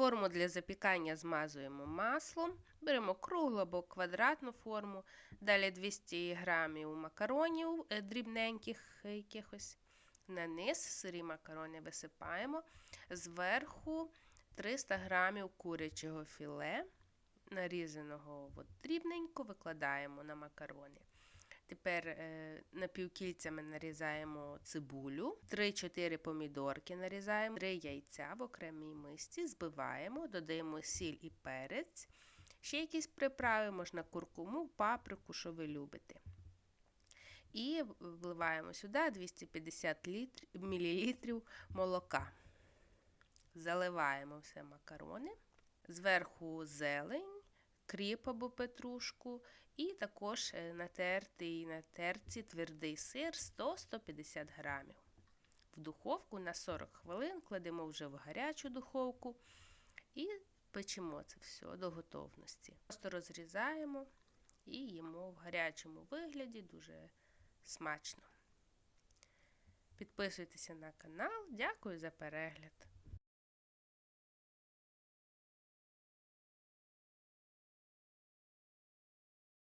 Форму для запікання змазуємо маслом. Беремо круглу або квадратну форму. Далі 200 грамів макаронів е, дрібненьких якихось. На низ сирі макарони висипаємо. Зверху 300 грамів курячого філе, нарізаного от дрібненько, викладаємо на макарони. Тепер е, напівкільцями нарізаємо цибулю, 3-4 помідорки нарізаємо, 3 яйця в окремій мисці, збиваємо, додаємо сіль і перець. Ще якісь приправи, можна куркуму, паприку, що ви любите. І вливаємо сюди 250 літр, мл молока. Заливаємо все макарони, зверху зелень, кріп або петрушку, і також е, натертий на терці твердий сир 100-150 грамів. В духовку на 40 хвилин кладемо вже в гарячу духовку і печемо це все до готовності. Просто розрізаємо і їмо в гарячому вигляді дуже смачно. Підписуйтеся на канал. Дякую за перегляд!